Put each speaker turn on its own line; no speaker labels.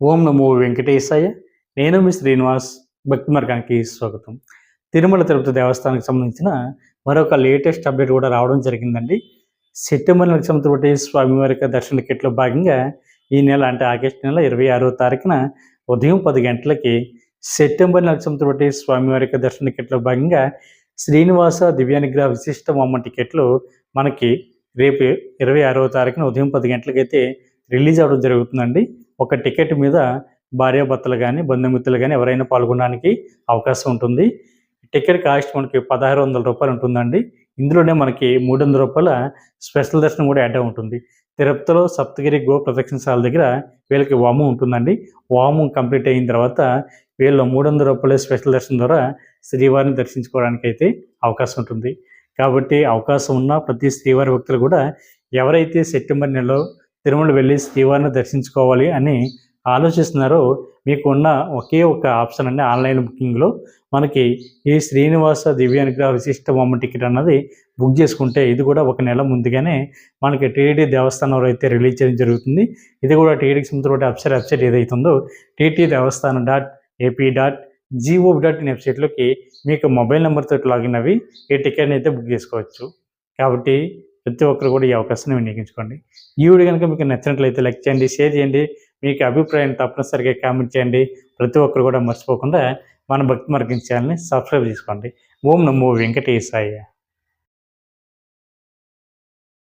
ఓం నమో వెంకటేశాయ. నేను మీ శ్రీనివాస్ భక్తి మార్గానికి స్వాగతం. తిరుమల తిరుపతి దేవస్థానానికి సంబంధించిన మరొక లేటెస్ట్ అప్డేట్ కూడా రావడం జరిగిందండి. సెప్టెంబర్ నెలకు సంబంధించిన స్వామివారి దర్శన టికెట్లో భాగంగా ఈ నెల అంటే ఆగస్టు నెల ఇరవై ఆరో తారీఖున ఉదయం పది గంటలకి సెప్టెంబర్ నెలకు సంబంధించిన స్వామివారి దర్శన టికెట్లో భాగంగా శ్రీనివాస దివ్యానుగ్రహ విశిష్ట మొమ్మ టికెట్లు మనకి రేపు ఇరవై ఆరవ తారీఖున ఉదయం పది గంటలకైతే రిలీజ్ అవ్వడం జరుగుతుందండి. ఒక టికెట్ మీద భార్యాభర్తలు కానీ బంధుమిత్రులు కానీ ఎవరైనా పాల్గొనడానికి అవకాశం ఉంటుంది. టికెట్ కాస్ట్ మనకి పదహారు వందల రూపాయలు ఉంటుందండి. ఇందులోనే మనకి మూడు వందల రూపాయల స్పెషల్ దర్శనం కూడా యాడ్ ఉంటుంది తిరుపతిలో సప్తగిరి గో ప్రదక్షిణశాల దగ్గర వీళ్ళకి వాము ఉంటుందండి. వాము కంప్లీట్ అయిన తర్వాత వీళ్ళు మూడు వందల రూపాయల స్పెషల్ దర్శనం ద్వారా శ్రీవారిని దర్శించుకోవడానికి అయితే అవకాశం ఉంటుంది. కాబట్టి అవకాశం ఉన్న ప్రతి శ్రీవారి భక్తులు కూడా ఎవరైతే సెప్టెంబర్ నెలలో తిరుమల వెళ్ళి శ్రీవారిని దర్శించుకోవాలి అని ఆలోచిస్తున్నారో. మీకు ఉన్న ఒకే ఒక ఆప్షన్ అండి ఆన్లైన్ బుకింగ్లో. మనకి ఈ శ్రీనివాస దివ్యానుగ్రహ విశిష్ట బొమ్మ టికెట్ అన్నది బుక్ చేసుకుంటే ఇది కూడా ఒక నెల ముందుగానే మనకి టీటీడీ దేవస్థానంలో అయితే రిలీజ్ చేయడం జరుగుతుంది. ఇది కూడా టీటీకి సంబంధించిన వెబ్సైట్ వెబ్సైట్ ఏదైతుందో TT Devasthanam dot AP dot GOB dot in వెబ్సైట్లోకి మీకు మొబైల్ నెంబర్తో లాగిన్ అవి ఈ టికెట్ని అయితే బుక్ చేసుకోవచ్చు. కాబట్టి ప్రతి ఒక్కరు కూడా ఈ అవకాశాన్ని వినియోగించుకోండి. ఈ వీడియో కనుక మీకు నచ్చినట్లయితే లైక్ చేయండి షేర్ చేయండి మీకు అభిప్రాయం తప్పనిసరిగా కామెంట్ చేయండి. ప్రతి ఒక్కరు కూడా మర్చిపోకుండా మన భక్తి మార్గం ఛానల్ని సబ్స్క్రైబ్ చేసుకోండి. ఓం నమో వెంకటేశాయ.